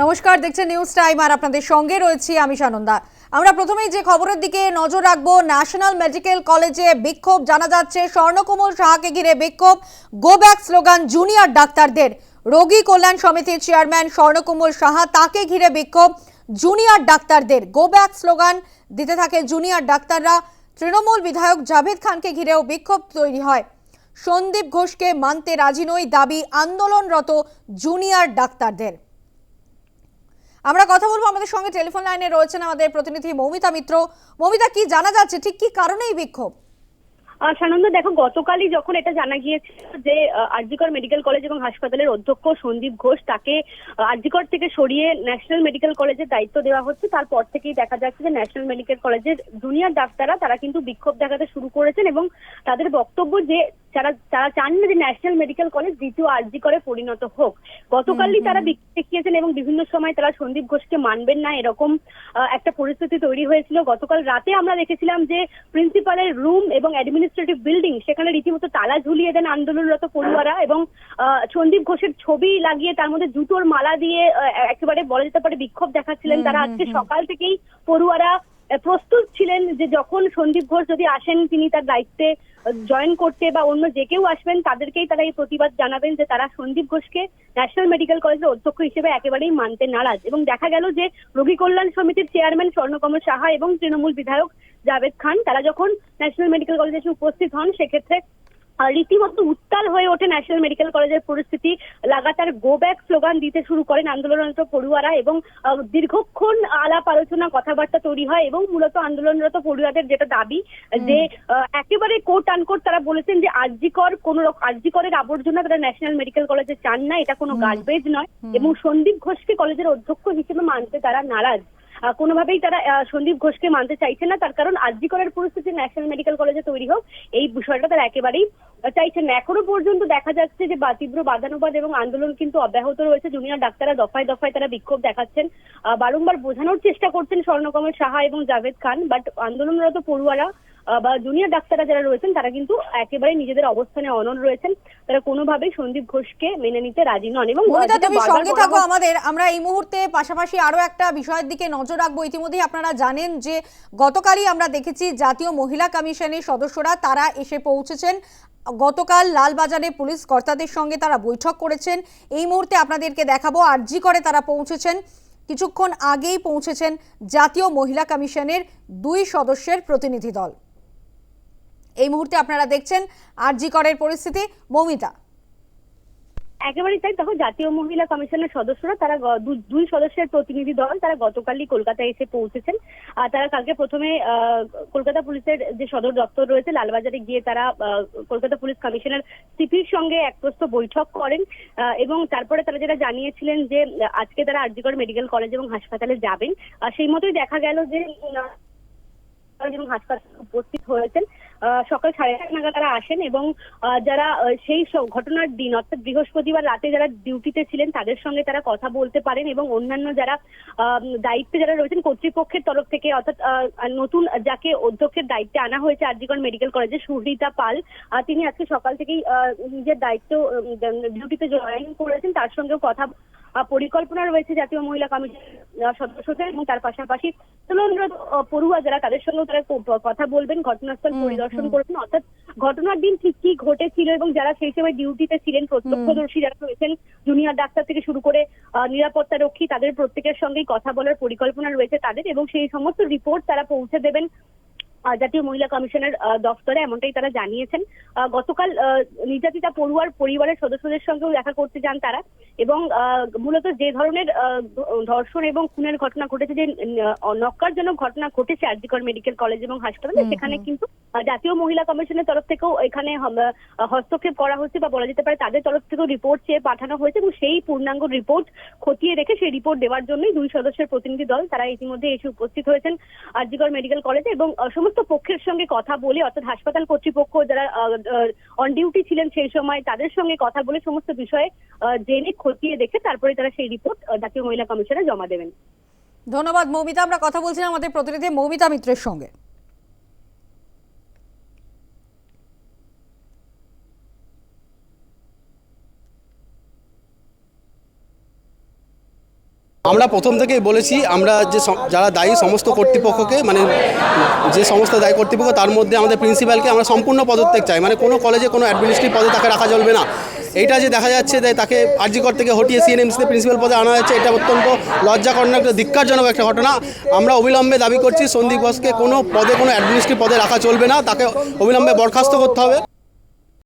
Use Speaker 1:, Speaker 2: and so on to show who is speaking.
Speaker 1: নমস্কার, দেখছেন news time আর আপনাদের সঙ্গে রয়েছি আমি সানন্দা। আমরা প্রথমেই যে খবরের দিকে নজর রাখব ন্যাশনাল মেডিকেল কলেজে বিক্ষোভ, জানা যাচ্ছে স্বর্ণকমল সাহাকে ঘিরে বিক্ষোভ গো ব্যাক স্লোগান জুনিয়র ডাক্তারদের। রোগী কল্যাণ সমিতির চেয়ারম্যান স্বর্ণকমল সাহা তাকে ঘিরে বিক্ষোভ জুনিয়র ডাক্তারদের। গো ব্যাক স্লোগান দিতে থাকে জুনিয়র ডাক্তাররা। তৃণমূল বিধায়ক জাভেদ খানকে ঘিরেও বিক্ষোভ তৈরি হয়। সন্দীপ ঘোষকে মানতে রাজি নই দাবি আন্দোলনরত জুনিয়র ডাক্তারদের। আমরা কথা বলব আমাদের সঙ্গে টেলিফোন লাইনে রয়েছেন আমাদের প্রতিনিধি মৌমিতা মিত্র। মৌমিতা, কি জানা যাচ্ছে? ঠিক কি কারণে এই বিক্ষোভ
Speaker 2: সানন্দ, দেখো, গতকালই যখন এটা জানা গিয়েছিল যে আরজিকর মেডিকেল কলেজ এবং হাসপাতালের অধ্যক্ষ সন্দীপ ঘোষ তাকে আরজিকর থেকে সরিয়ে ন্যাশনাল মেডিকেল কলেজের দায়িত্ব দেওয়া হচ্ছে। তারপর থেকেই দেখা যাচ্ছে যে, ন্যাশনাল মেডিকেল কলেজের জুনিয়র ডাক্তাররা, তারা কিন্তু বিক্ষোভ দেখাতে শুরু করেছেন এবং তাদের বক্তব্য যে যারা তারা চান না যে ন্যাশনাল মেডিকেল কলেজ দ্বিতীয় আরজি করে পরিণত হোক গতকালই তারা দেখিয়েছেন এবং বিভিন্ন সময় তারা সন্দীপ ঘোষকে মানবেন না এরকম একটা পরিস্থিতি তৈরি হয়েছিল। গতকাল রাতে আমরা দেখেছিলাম যে প্রিন্সিপালের রুম এবং অ্যাডমিনিস্ট্রেটিভ বিল্ডিং সেখানে রীতিমতো তালা ঝুলিয়ে দেন আন্দোলনরত পড়ুয়ারা এবং আহ, সন্দীপ ঘোষের ছবি লাগিয়ে তার মধ্যে জুতোর মালা দিয়ে একেবারে বলা যেতে পারে বিক্ষোভ দেখাচ্ছিলেন তারা। আজকে সকাল থেকেই পড়ুয়ারা প্রস্তুত ছিলেন যে যখন সন্দীপ ঘোষ যদি আসেন, তিনি তার দায়িত্বে জয়েন করতে বা অন্য যে কেউ আসবেন, তাদেরকেই তারা এই প্রতিবাদ জানাবেন যে তারা সন্দীপ ঘোষকে ন্যাশনাল মেডিকেল কলেজের অধ্যক্ষ হিসেবে একেবারেই মানতে নারাজ। এবং দেখা গেল যে রোগী কল্যাণ সমিতির চেয়ারম্যান স্বর্ণকমল সাহা এবং তৃণমূল বিধায়ক জাভেদ খান, তারা যখন ন্যাশনাল মেডিকেল কলেজে এসে উপস্থিত হন, সেক্ষেত্রে রীতিমতো উত্তাল হয়ে ওঠে ন্যাশনাল মেডিকেল কলেজের পরিস্থিতি। লাগাতার গো ব্যাক স্লোগান দিতে শুরু করেন আন্দোলনরত পড়ুয়ারা এবং দীর্ঘক্ষণ আলাপ আলোচনা কথাবার্তা তৈরি হয় এবং মূলত আন্দোলনরত পড়ুয়াদের যেটা দাবি যে একেবারে কোট আনকোট তারা বলেছেন যে আরজিকর কোন আরজিকরের আবর্জনা তারা ন্যাশনাল মেডিকেল কলেজে চান না এটা কোনো গার্বেজ নয় এবং সন্দীপ ঘোষকে কলেজের অধ্যক্ষ হিসেবে মানতে তারা নারাজ। কোনোভাবেই তারা সন্দীপ ঘোষকে মানতে চাইছেন না। তার কারণ আরজিকরের পরিস্থিতি ন্যাশনাল মেডিকেল কলেজে তৈরি হোক, এই বিষয়টা তারা একেবারেই চাইছেন না। এখনও পর্যন্ত দেখা যাচ্ছে যে তীব্র বাদানুবাদ এবং আন্দোলন কিন্তু অব্যাহত রয়েছে। জুনিয়র ডাক্তাররা দফায় দফায় তারা বিক্ষোভ দেখাচ্ছেন। বারংবার বোঝানোর চেষ্টা করছেন স্বর্ণকমল সাহা এবং জাভেদ খান, বাট আন্দোলনরত পড়ুয়ারা বা জুনিয়র ডাক্তাররা যারা রয়েছেন তারা কিন্তু একেবারে নিজেদের অবস্থানে অনল রয়েছেন। তারা কোনোভাবেই সন্দীপ ঘোষকে মেনে নিতে রাজি নন এবং
Speaker 1: তুমি সঙ্গে থাকো আমাদের। আমরা এই মুহূর্তে পাশাপাশি আরও একটা বিষয়ের দিকে নজর রাখব। ইতিমধ্যেই আপনারা জানেন যে গতকালই আমরা দেখেছি জাতীয় মহিলা কমিশনের সদস্যরা তারা এসে পৌঁছেছেন। গতকাল লালবাজারে পুলিশ কর্তাদের সঙ্গে তারা বৈঠক করেছেন। এই মুহূর্তে আপনাদেরকে দেখাবো আরজি করে তারা পৌঁছেছেন। কিছুক্ষণ আগেই পৌঁছেছেন জাতীয় মহিলা কমিশনের দুই সদস্যের প্রতিনিধি দল। এই মুহূর্তে আপনারা দেখছেন আরজি করের পরিস্থিতি। মৌমিতা।
Speaker 2: একেবারেই তাই, দেখো, জাতীয় মহিলা কমিশনের সদস্যরা, তারা দুই সদস্যের প্রতিনিধি দল, তারা গতকালই কলকাতায় এসে পৌঁছেছেন। আর তারা কালকে প্রথমে কলকাতা পুলিশের যে সদর দপ্তর রয়েছে, লালবাজারে গিয়ে তারা কলকাতা পুলিশ কমিশনার সিপির সঙ্গে এক প্রস্ত বৈঠক করেন। এবং তারপরে তারা যেটা জানিয়েছিলেন যে, আজকে তারা আরজিকর মেডিকেল কলেজ এবং হাসপাতালে যাবেন। আর সেই মতোই দেখা গেল যে এবং হাসপাতালে উপস্থিত হয়েছেন। সকাল সাড়ে আট নাগাদ তারা আসেন এবং যারা সেই ঘটনার দিন, অর্থাৎ বৃহস্পতিবার রাতে যারা ডিউটিতে ছিলেন, তাদের সঙ্গে তারা কথা বলতে পারেন এবং অন্যান্য যারা দায়িত্বে যারা রয়েছেন, কর্তৃপক্ষের তরফ থেকে, অর্থাৎ নতুন যাকে অধ্যক্ষের দায়িত্বে আনা হয়েছে আরজিকর মেডিকেল কলেজে সুহৃতা পাল তিনি আজকে সকাল থেকেই নিজের দায়িত্ব ডিউটিতে জয়েন করেছেন, তার সঙ্গেও কথা পরিকল্পনা রয়েছে জাতীয় মহিলা কমিশন সদস্যদের এবং তার পাশাপাশি আন্দোলনরত পড়ুয়া যারা তাদের সঙ্গেও তারা কথা বলবেন ঘটনাস্থল পরিদর্শন করবেন। অর্থাৎ ঘটনার দিন ঠিক কি ঘটেছিল এবং যারা সেই সময় ডিউটিতে ছিলেন প্রত্যক্ষদর্শী যারা রয়েছেন জুনিয়র ডাক্তার থেকে শুরু করে নিরাপত্তা রক্ষী তাদের প্রত্যেকের সঙ্গেই কথা বলার পরিকল্পনা রয়েছে তাদের এবং সেই সমস্ত রিপোর্ট তারা পৌঁছে দেবেন জাতীয় মহিলা কমিশনের আহ, দফতরে এমনটাই তারা জানিয়েছেন। গতকাল নির্যাতিতা পড়ুয়ার পরিবারের সদস্যদের সঙ্গেও দেখা করতে যান তারা। এবং মূলত যে ধরনের ধর্ষণ এবং খুনের ঘটনা ঘটেছে যে নক্কারজনক ঘটনা ঘটেছে আরজিকর মেডিকেল কলেজ এবং হাসপাতালে সেখানে কিন্তু জাতীয় মহিলা কমিশনের তরফ থেকেও এখানে হস্তক্ষেপ করা হচ্ছে বা বলা যেতে পারে তাদের তরফ থেকেও রিপোর্ট চেয়ে পাঠানো হয়েছে এবং সেই পূর্ণাঙ্গ রিপোর্ট খতিয়ে রেখে সেই রিপোর্ট দেওয়ার জন্যই দুই সদস্যের প্রতিনিধি দল তারা ইতিমধ্যে এসে উপস্থিত হয়েছেন আরজিকর মেডিকেল কলেজে এবং আহ, সমস্ত পক্ষের সঙ্গে কথা বলে, অর্থাৎ হাসপাতাল কর্তৃপক্ষ যারা অন ডিউটি ছিলেন সেই সময়, তাদের সঙ্গে কথা বলে সমস্ত বিষয়ে জেনে খতিয়ে দেখে তারপরে তারা সেই রিপোর্ট জাতীয় মহিলা কমিশনে জমা দেবেন।
Speaker 1: ধন্যবাদ, মৌমিতা। আমরা কথা বলছিলাম আমাদের প্রতিনিধি মৌমিতা মিত্রের সঙ্গে।
Speaker 3: আমরা প্রথম থেকেই বলেছি, আমরা যে যারা দায়ী সমস্ত কর্তৃপক্ষকে মানে যে সমস্ত দায়ী কর্তৃপক্ষ, তার মধ্যে আমাদের প্রিন্সিপালকে আমরা সম্পূর্ণ পদত্যাগ চাই। মানে কোনো কলেজে কোনো অ্যাডমিনিস্ট্রেটিভ পদে তাকে রাখা চলবে না। এইটা যে দেখা যাচ্ছে যে তাকে আরজিকর থেকে হটিয়ে সিএনএমসিতে প্রিন্সিপাল পদে আনা হয়েছে, এটা অত্যন্ত লজ্জাকরণ, একটা ধিক্কারজনক একটা ঘটনা। আমরা অবিলম্বে দাবি করছি, সন্দীপ ঘোষকে কোনো পদে কোনো অ্যাডমিনিস্ট্রেটিভ পদে রাখা চলবে না, তাকে অবিলম্বে বরখাস্ত করতে হবে।